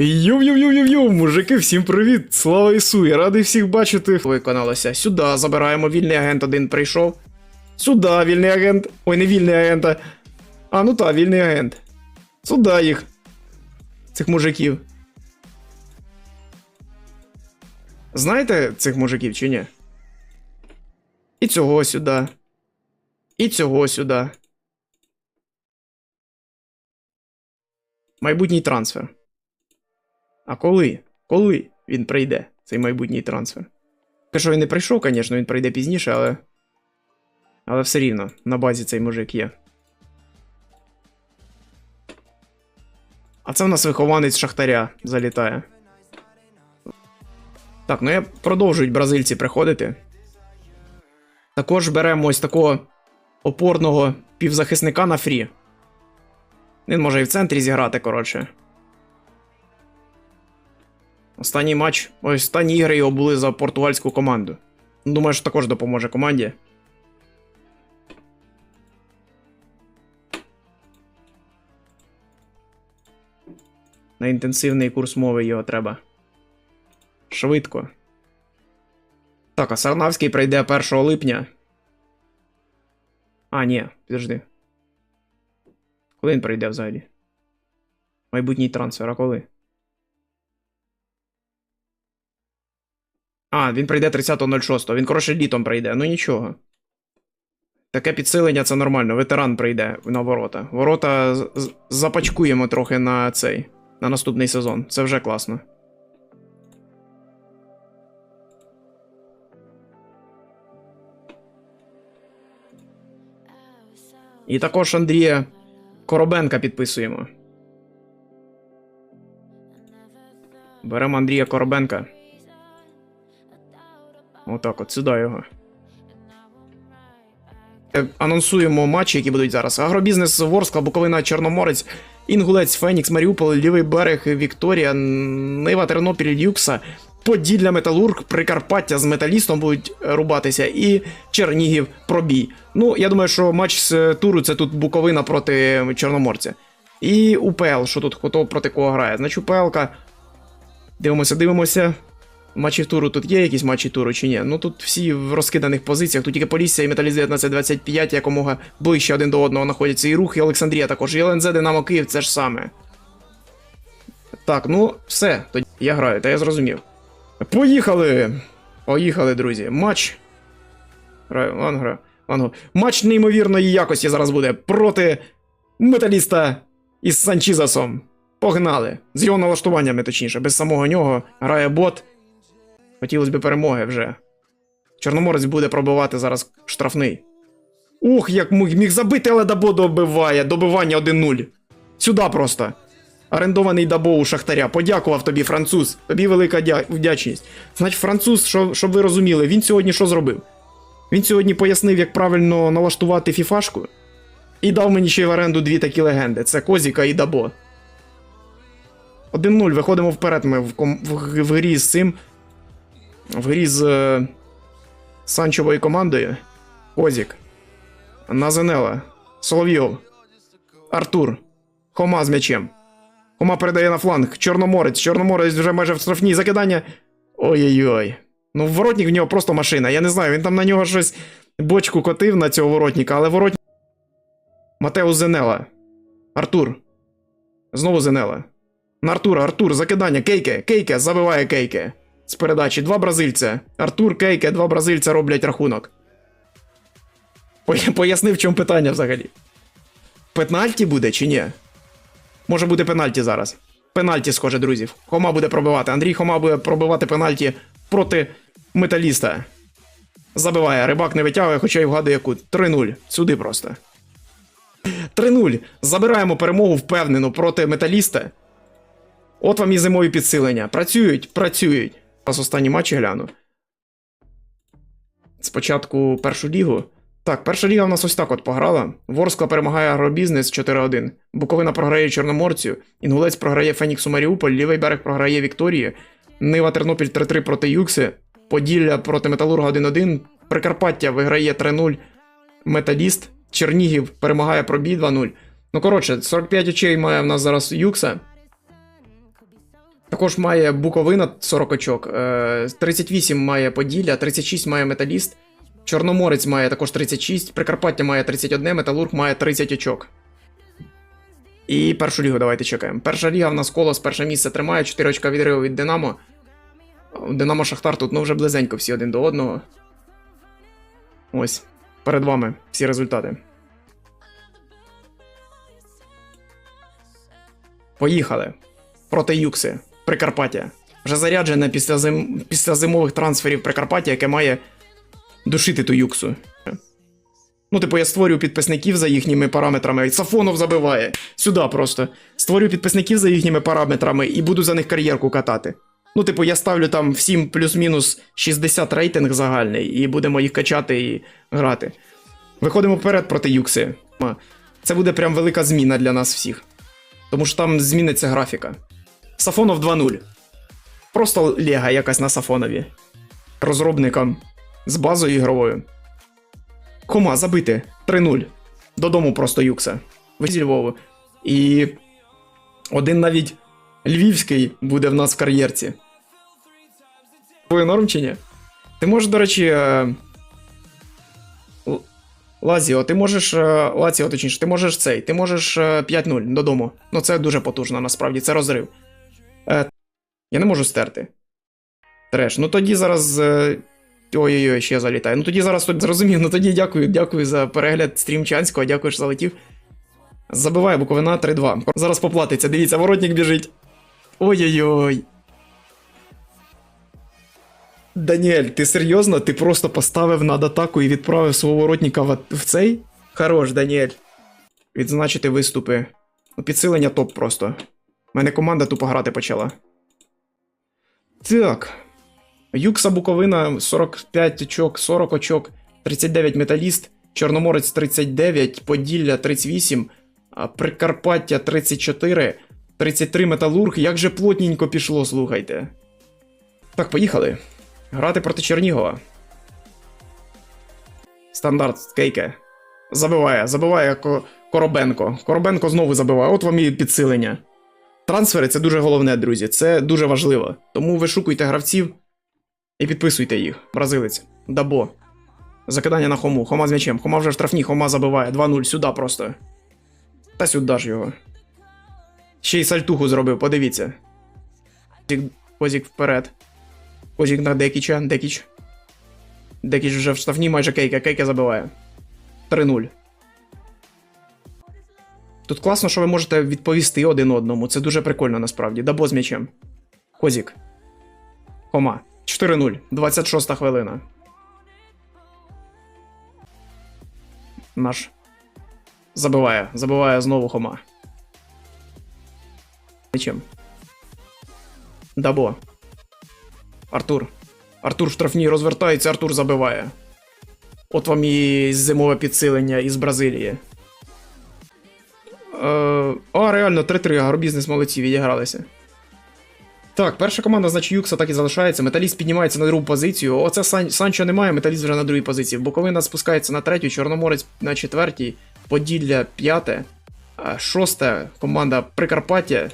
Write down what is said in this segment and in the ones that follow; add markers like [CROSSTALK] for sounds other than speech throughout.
Йоу-йоу-йоу-йоу, мужики, всім привіт! Слава Ісу! Я радий всіх бачити. Виконалося. Сюди забираємо. Вільний агент один прийшов. Сюди вільний агент. Ой, не вільний агент. а- А, ну та, вільний агент. Сюди їх. Цих мужиків. Знаєте цих мужиків чи ні? І цього сюди. І цього сюди. Майбутній трансфер. А коли? Коли він прийде, цей майбутній трансфер? Що він не прийшов, звісно, він прийде пізніше, але. Але все рівно, на базі цей мужик є. А це в нас вихованець Шахтаря залітає. Так, ну я продовжують бразильці приходити. Також беремо ось такого опорного півзахисника на фрі. Він може і в центрі зіграти, коротше. Останній матч, ось останні ігри його були за португальську команду. Думаю, що також допоможе команді. На інтенсивний курс мови його треба. Швидко. Так, а Сарнавський прийде 1 липня. А, ні, підожди. Коли він прийде взагалі? Майбутній трансфер, а коли? А, він прийде 30.06. Він, коротше, літом прийде. Ну нічого. Таке підсилення це нормально. Ветеран прийде на ворота. Ворота запачкуємо трохи на цей. На наступний сезон. Це вже класно. І також Андрія Коробенка підписуємо. Беремо Андрія Коробенка. Отак, от сюди його. Е, Анонсуємо матчі, які будуть зараз. Агробізнес Ворскла, Буковина, Чорноморець, Інгулець, Фенікс, Маріуполь, Лівий берег, Вікторія, Нива, Тернопіль, Юкса, Поділля, Металург, Прикарпаття з металістом будуть рубатися, і Чернігів пробій. Ну, я думаю, що матч з туру це тут Буковина проти Чорноморця. І УПЛ, що тут хто проти кого грає. Значить, УПЛ-ка. Дивимося, дивимося. Матчі туру тут є якісь матчі туру чи ні? Ну тут всі в розкиданих позиціях. Тут тільки Полісся і Металіст 1925 якомога ближче один до одного знаходяться. І рух, і Олександрія також. І ЛНЗ Динамо Київ це ж саме. Так, ну все, тоді я граю, та я зрозумів. Поїхали! Поїхали, друзі. Матч. Граю, ладно, граю. Матч неймовірної якості зараз буде проти металіста із Санчізасом. Погнали! З його налаштуваннями, точніше, без самого нього грає бот. Хотілося б перемоги вже. Чорноморець буде пробивати зараз штрафний. Ух, як міг, забити, але Дабо добиває. Добивання 1-0. Сюди просто. Орендований Дабо у Шахтаря. Подякував тобі, француз. Тобі велика дя- вдячність. Значить, француз, що, щоб ви розуміли, він сьогодні що зробив? Він сьогодні пояснив, як правильно налаштувати фіфашку. І дав мені ще в оренду дві такі легенди: це Козіка і Дабо. 1-0, виходимо вперед ми в, в, в грі з цим. В грі з е, Санчовою командою. Козік. Назанела. Соловйов. Артур. Хома з м'ячем. Хома передає на фланг. Чорноморець. Чорноморець вже майже в штрафній закидання. Ой-ой-ой. Ну, воротник в нього просто машина. Я не знаю, він там на нього щось бочку котив на цього воротника, але воротник. Матеус Зенела. Артур. Знову Зенела. На Артура, Артур, закидання, Кейке, Кейке, забиває Кейке. З передачі два бразильця. Артур, Кейке, два бразильця роблять рахунок. Пояснив, в чому питання взагалі. Пенальті буде чи ні? Може буде пенальті зараз. Пенальті, схоже, друзів. Хома буде пробивати. Андрій Хома буде пробивати пенальті проти металіста. Забиває. Рибак не витягує, хоча й вгадує кут. 3-0. Сюди просто. 3-0. Забираємо перемогу впевнено проти металіста. От вам і зимові підсилення. Працюють, працюють. Зараз останні матчі гляну. Спочатку першу лігу. Так, перша ліга в нас ось так от пограла. Ворскла перемагає агробізнес 4-1. Буковина програє Чорноморцю. Інгулець програє Феніксу Маріуполь, лівий берег програє Вікторії. Нива Тернопіль 3-3 проти Юкси. Поділля проти Металурга 1-1. Прикарпаття виграє 3-0. Металіст. Чернігів перемагає Пробій 2-0. Ну коротше, 45 очей має в нас зараз Юкса. Також має Буковина 40 очок, е, 38 має Поділля, 36 має Металіст, Чорноморець має також 36, Прикарпаття має 31, Металург має 30 очок. І першу лігу давайте чекаємо. Перша ліга в нас колос перше місце тримає, 4 очка відриву від Динамо. Динамо Шахтар тут ну вже близенько всі один до одного. Ось. Перед вами всі результати. Поїхали. Проти Юкси. Прикарпаття. Вже заряджене після, зим... після зимових трансферів Прикарпаття, яке має душити ту юксу. Ну, типу, я створюю підписників за їхніми параметрами. Сафонов забиває. Сюди просто. Створюю підписників за їхніми параметрами і буду за них кар'єрку катати. Ну, типу, я ставлю там всім плюс-мінус 60 рейтинг загальний, і будемо їх качати і грати. Виходимо вперед проти Юкси. Це буде прям велика зміна для нас всіх. Тому що там зміниться графіка. Сафонов 2.0. Просто лега якась на Сафонові. Розробникам з базою ігровою. Хома, забити. 3-0. Додому просто Юкса. Ви зі Львову. І один навіть львівський буде в нас в кар'єрці. Твоє норм чи ні? Ти можеш, до речі. е, Лазіо, ти можеш. е, Лаціо, точніше, ти можеш цей. Ти можеш е, 5-0 додому. Ну це дуже потужно, насправді, це розрив. Е, я не можу стерти. Треш. Ну тоді зараз. е, Ой-ой-ой, ще залітає. Ну тоді зараз зрозумів. Ну тоді дякую, дякую за перегляд стрімчанського, дякую, що залетів. Забиває Буковина 3-2. Зараз поплатиться. Дивіться, воротник біжить. Ой-ой-ой. Даніель, ти серйозно? Ти просто поставив над атаку і відправив свого воротника в цей? Хорош, Даніель. Відзначити виступи. Ну, підсилення топ просто. Мене команда тупо грати почала. Так. Юкса Буковина 45 очок, 40 очок, 39 металіст, Чорноморець 39, Поділля 38, Прикарпаття 34, 33 металург. Як же плотненько пішло, слухайте. Так, поїхали. Грати проти Чернігова. Стандарт Кейке. Забиває, забиває Коробенко. Коробенко знову забиває. От вам і підсилення. Трансфери це дуже головне, друзі. Це дуже важливо. Тому вишукуйте гравців і підписуйте їх. Бразилець. Дабо. Закидання на хому. Хома з м'ячем. Хома вже в штрафні, хома забиває. 2-0. Сюди просто. Та сюди ж його. Ще й сальтуху зробив, подивіться. Козік, вперед. Козік на Декіча, Декіч. Декіч вже в штрафні майже кейка, кейка забиває. 3-0. Тут класно, що ви можете відповісти один одному. Це дуже прикольно насправді. Дабо з м'ячем. Козік. Хома. 4-0. 26 хвилина. Наш. Забиває. Забиває знову Хома. Нічим. Дабо. Артур. Артур в штрафній розвертається, Артур забиває. От вам і зимове підсилення із Бразилії. Е, а, реально, 3-3, агробізнес молодці, відігралися. Так, перша команда, значить, Юкса так і залишається. Металіст піднімається на другу позицію. Оце Сан... Санчо немає, металіст вже на другій позиції. Буковина спускається на третю, Чорноморець на четвертій, Поділля п'яте, шосте команда Прикарпаття,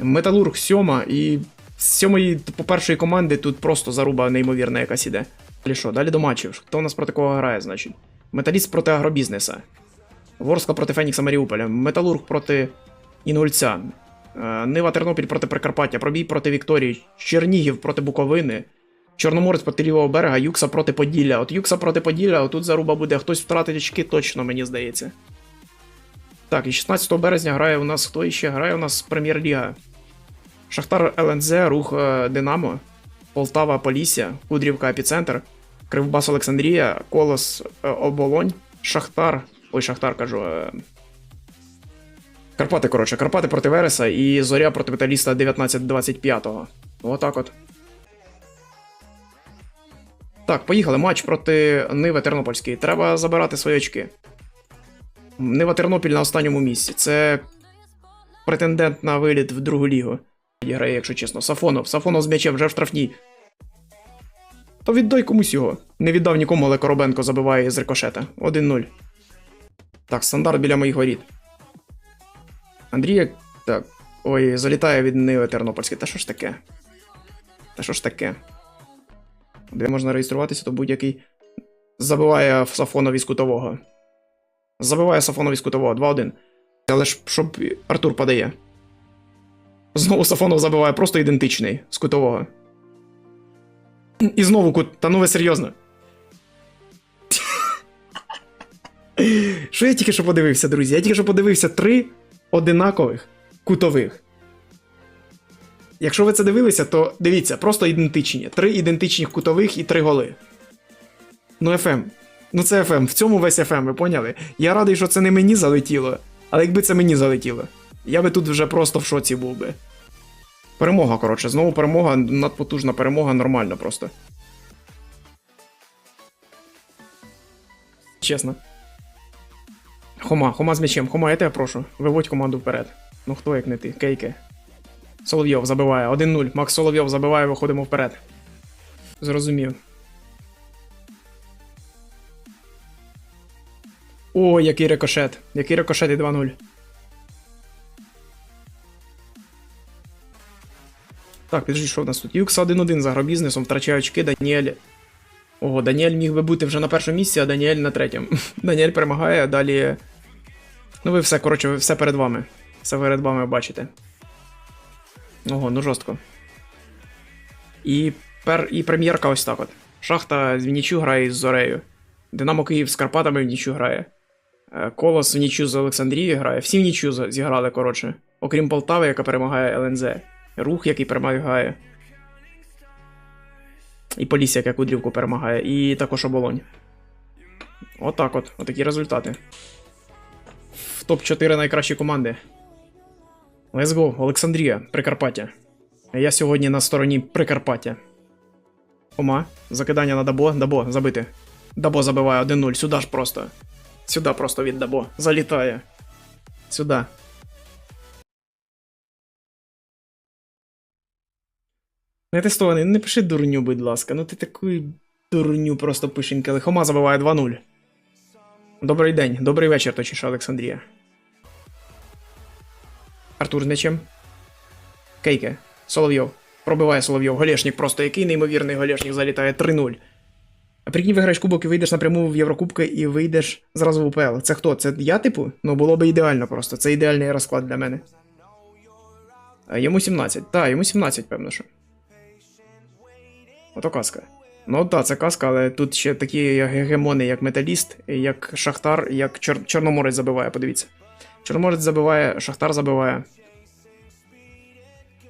Металург сьома і з сьомої по першої команди тут просто заруба неймовірна якась іде. Далі що, далі до матчів. Хто у нас проти кого грає, значить? Металіст проти агробізнеса. Ворскла проти Фенікса Маріуполя, Металург проти Інгульця, е, Нива Тернопіль проти Прикарпаття, Пробій проти Вікторії, Чернігів проти Буковини, Чорноморець проти лівого берега, Юкса проти Поділля. От Юкса проти Поділля, отут заруба буде, хтось втратить очки точно, мені здається. Так, і 16 березня грає у нас хто іще? Грає у нас Прем'єр-ліга. Шахтар ЛНЗ, рух е, Динамо, Полтава Полісся, Кудрівка Епіцентр, Кривбас Олександрія, Колос е, Оболонь, Шахтар. Ой, Шахтар кажу. е, Карпати, коротше, Карпати проти Вереса і Зоря проти Металіста 19-25. Отак от. Так, поїхали. Матч проти Ниви Тернопільської. Треба забирати свої очки. Нива Тернопіль на останньому місці. Це претендент на виліт в другу лігу. Грає, якщо чесно. Сафонов. Сафонов з м'ячем вже в штрафній. То віддай комусь його. Не віддав нікому, але Коробенко забиває з рикошета. 1-0. Так, стандарт біля моїх воріт. Андрія. Так. Ой, залітає від Ниви Тернопільське. Та що ж таке? Та що ж таке? Де можна реєструватися, то будь-який забиває Сафонов із кутового. Забиває Сафонов із кутового 2-1. Але ж щоб Артур подає. Знову Сафонов забиває просто ідентичний з кутового. І знову кут. Та ну ви серйозно. Що я тільки що подивився, друзі? Я тільки що подивився три одинакових кутових. Якщо ви це дивилися, то дивіться, просто ідентичні. Три ідентичних кутових і три голи. Ну, ФМ. Ну це ФМ. В цьому весь ФМ, ви поняли? Я радий, що це не мені залетіло, але якби це мені залетіло, я би тут вже просто в шоці був би. Перемога, коротше, знову перемога, надпотужна перемога, нормально просто. Чесно. Хома, Хома з м'ячем. Хома, я тебе прошу. Виводь команду вперед. Ну хто як не ти? Кейке. Соловйов забиває. 1-0. Макс Соловйов забиває, виходимо вперед. Зрозумів. О, який рикошет. Який рикошет і 2-0. Так, підожди, що в нас тут? Юкс 1-1 за агробізнесом, втрачає очки, Даніель. Ого, Даніель міг би бути вже на першому місці, а Даніель на третьому. [LAUGHS] Даніель перемагає, а далі. Ну, ви все, коротше, ви все перед вами. Все перед вами бачите. Ого, ну жорстко. І, пер... і прем'єрка ось так от. Шахта в нічю грає з Зорею. Динамо Київ з Карпатами в нічю грає. Е, Колос в нічю з Олександрією грає. Всі в нічю зіграли, коротше. Окрім Полтави, яка перемагає ЛНЗ. Рух, який перемагає. І Полісся, яка Кудрівку перемагає. І також оболонь. Отак от. Отакі результати. В топ-4 найкращі команди. Let's go, Олександрія, Прикарпаття. Я сьогодні на стороні Прикарпаття. Ома, закидання на Дабо, Дабо, забити. Дабо забиває 1-0, сюди ж просто. Сюди просто від Дабо. Залітає. Сюди. Не тестований, не пиши дурню, будь ласка. Ну ти таку дурню просто пишенька. Але Хома забиває 2-0. Добрий день, добрий вечір, точніше, Олександрія. Артур з м'ячем. Кейке. Соловйов. Пробиває Соловйов. Голешник просто який неймовірний голешник залітає 3-0. А прикинь, виграєш кубок і вийдеш напряму в Єврокубки і вийдеш зразу в УПЛ. Це хто? Це я, типу? Ну було би ідеально просто. Це ідеальний розклад для мене. Йому 17. Так, йому 17, певно, що. Ото казка. Ну так, це казка, але тут ще такі гегемони, як Металіст, як Шахтар, як Чор... Чорноморець забиває, подивіться. Чорноморець забиває, Шахтар забиває.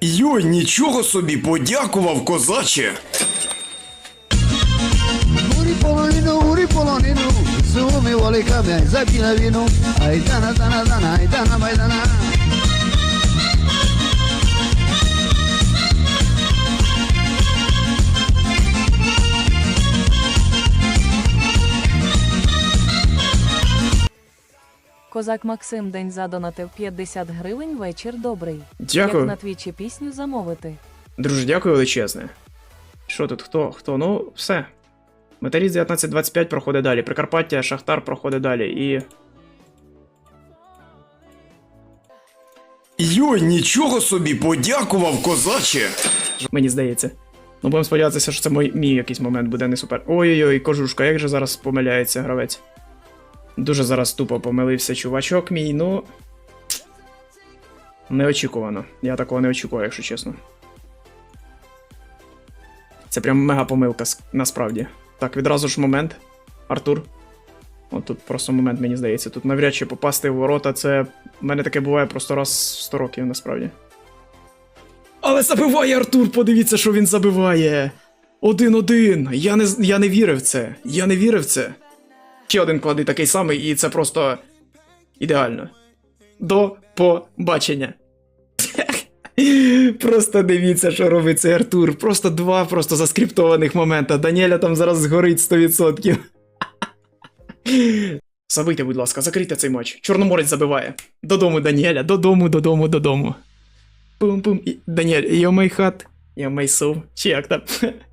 Йой, нічого собі, подякував, козаче. Uri polonino, uri polonino, su mi vuole cambiare, zapina vino, ai dana dana Козак Максим день задонатив 50 гривень. Вечір добрий. Дякую. Як на твічі пісню замовити. Друже, дякую величезне. Що тут? Хто? Хто? Ну, все. Металіст 1925 проходить далі. Прикарпаття, Шахтар проходить далі. І. Йой, нічого собі, подякував, козаче. Мені здається. Ну, будемо сподіватися, що це мій, мій якийсь момент буде не супер. Ой-ой-ой, кожушка, як же зараз помиляється гравець. Дуже зараз тупо помилився чувачок мій, ну. Неочікувано. Я такого не очікував, якщо чесно. Це прям мега помилка насправді. Так, відразу ж момент. Артур. От тут просто момент, мені здається. Тут навряд чи попасти в ворота, це. У мене таке буває просто раз в 100 років, насправді. Але забиває Артур, подивіться, що він забиває. Один-один. Я не, я не вірив в це. Я не вірив в це. Ще один клади такий самий, і це просто ідеально. До побачення. [LAUGHS] Просто дивіться, що робить цей Артур. Просто два просто заскриптованих момента. Даніеля там зараз згорить 100%. [LAUGHS] Забийте, будь ласка, закрийте цей матч. Чорноморець забиває. Додому, Даніеля, додому, додому, додому. Пум-пум. Даніель. Я май сов. Чи як там? [LAUGHS]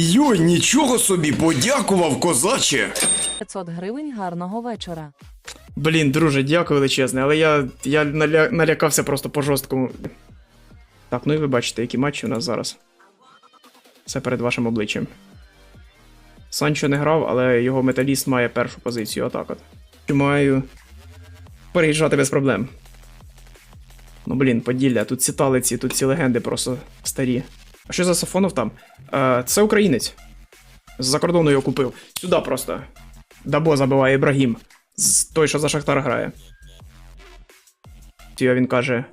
Йой, нічого собі, подякував, козаче. 500 гривень гарного вечора. Блін, друже, дякую величезне, але я, я наля... налякався просто по жорсткому. Так, ну і ви бачите, які матчі у нас зараз. Це перед вашим обличчям. Санчо не грав, але його металіст має першу позицію, отак от. Маю переїжджати без проблем. Ну блін, Поділля, тут ці талиці, тут ці легенди просто старі. А що за Сафонов там? Е, це українець. З-за кордону його купив. Сюди просто. Дабо забиває Ібрагім. З той, що за Шахтар грає. Ті, а він каже.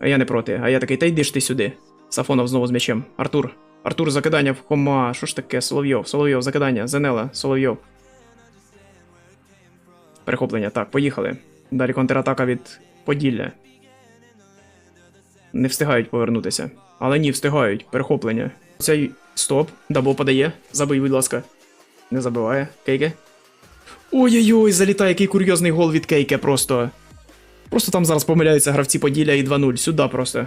А я не проти. А я такий, та йди ж ти сюди. Сафонов знову з м'ячем. Артур. Артур, закидання в кома. Що ж таке? Соловйов, Соловйов, закидання. Зенела, Соловйов. Перехоплення. Так, поїхали. Далі контратака від Поділля. Не встигають повернутися. Але ні, встигають. Перехоплення. Цей стоп. Дабо подає. Забий, будь ласка. Не забиває. Кейке. Ой-ой-ой, залітає, який курйозний гол від Кейке просто. Просто там зараз помиляються гравці Поділля і 2-0. Сюди просто.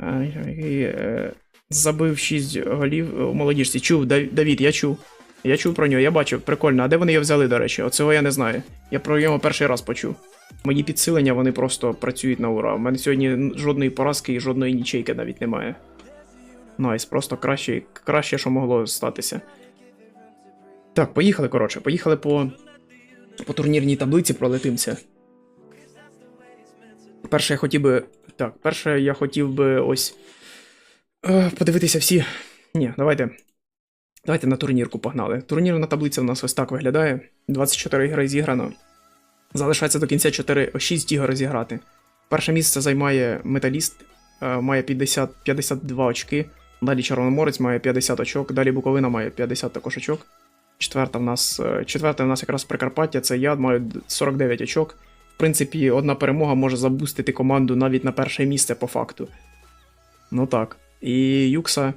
Е, Забив 6 голів у молодіжці. Чув, Давід, я чув. Я чув про нього, я бачив, прикольно. А де вони його взяли, до речі? Оцього я не знаю. Я про нього перший раз почув. Мої підсилення вони просто працюють на ура. У мене сьогодні жодної поразки і жодної нічейки навіть немає. Найс, просто краще, краще, що могло статися. Так, поїхали, коротше, поїхали по, по турнірній таблиці пролетимося. Перше, я хотів би. Так, перше, я хотів би ось. Е, подивитися всі. Ні, давайте. Давайте на турнірку погнали. Турнірна таблиця у нас ось так виглядає. 24 ігри зіграно. Залишається до кінця 4, 6 ігор зіграти. Перше місце займає металіст, е, має 50, 52 очки. Далі Чорноморець має 50 очок, далі Буковина має 50 також очок. Четверта в нас, е, четверте в нас якраз Прикарпаття, це я маю 49 очок. В принципі, одна перемога може забустити команду навіть на перше місце по факту. Ну так. І Юкса.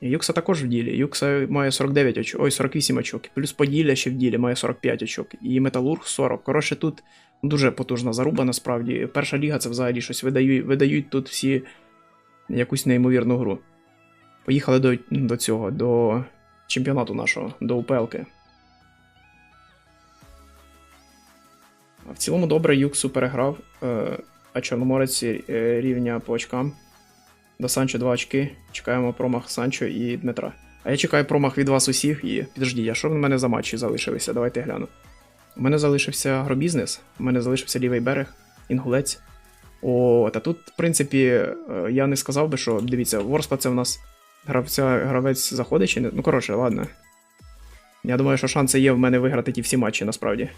Юкса також в ділі. Юкса має 49 очок, ой, 48 очок. Плюс Поділля ще в ділі має 45 очок. І Металург 40. Коротше, тут дуже потужна заруба, насправді. Перша ліга це взагалі щось видають, видають тут всі якусь неймовірну гру. Поїхали до, до цього, до чемпіонату нашого, до УПЛки. В цілому добре, Юксу переграв, е, а Чорноморець е, рівня по очкам. До Санчо 2 очки. Чекаємо промах Санчо і Дмитра. А я чекаю промах від вас усіх і. Підождіть, а що в мене за матчі залишилися? Давайте гляну. У мене залишився агробізнес, у мене залишився лівий берег, інгулець. О, та тут, в принципі, е, я не сказав би, що дивіться, Ворспа це в нас гравця, гравець заходить чи не. Ну, коротше, ладно. Я думаю, що шанси є в мене виграти ті всі матчі насправді.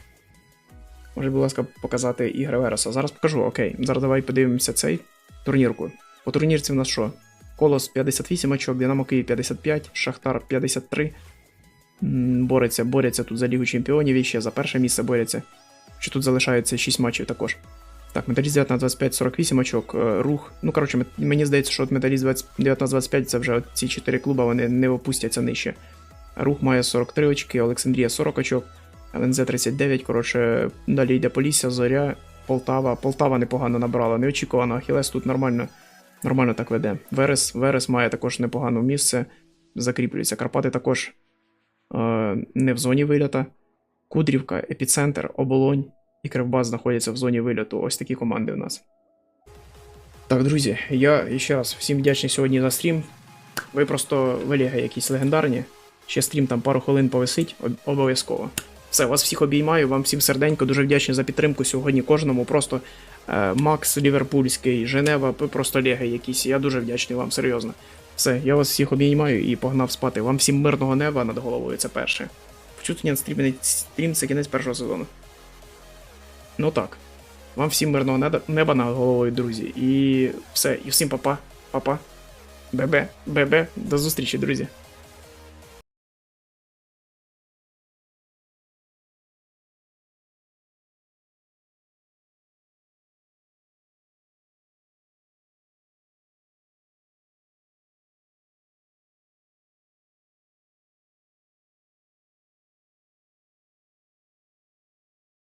Може, будь ласка, показати ігри Вереса. Зараз покажу, окей. Зараз давай подивимося цей турнірку. По турнірці в нас що? Колос 58 очок, Динамо Київ 55, Шахтар 53. М, Бореться, борються тут за Лігу Чемпіонів і ще за перше місце борються. Що тут залишається 6 матчів також. Так, Металіст 19-25, 48 очок, рух. Ну, коротше, мені здається, що от Металіст 19-25 це вже от ці 4 клуба, вони не опустяться нижче. Рух має 43 очки, Олександрія 40 очок, ЛНЗ 39, коротше, далі йде Полісся, Зоря, Полтава. Полтава непогано набрала, неочікувано. Ахілес тут нормально, нормально так веде. Верес, Верес має також непогане місце, закріплюється. Карпати також е, не в зоні вильота. Кудрівка, Епіцентр, Оболонь і Кривбас знаходяться в зоні вильоту. Ось такі команди у нас. Так, друзі, я ще раз всім вдячний сьогодні за стрім. Ви просто виліги якісь легендарні. Ще стрім там пару хвилин повисить, об- обов'язково. Все, вас всіх обіймаю, вам всім серденько, дуже вдячний за підтримку сьогодні кожному. Просто Макс Ліверпульський, Женева, просто леги якісь. Я дуже вдячний вам, серйозно. Все, я вас всіх обіймаю і погнав спати. Вам всім мирного неба над головою, це перше. Вчутення стрім, стрім це кінець першого сезону. Ну так. Вам всім мирного неба над головою, друзі. І все, і всім папа, папа. Бебе, бебе, до зустрічі, друзі.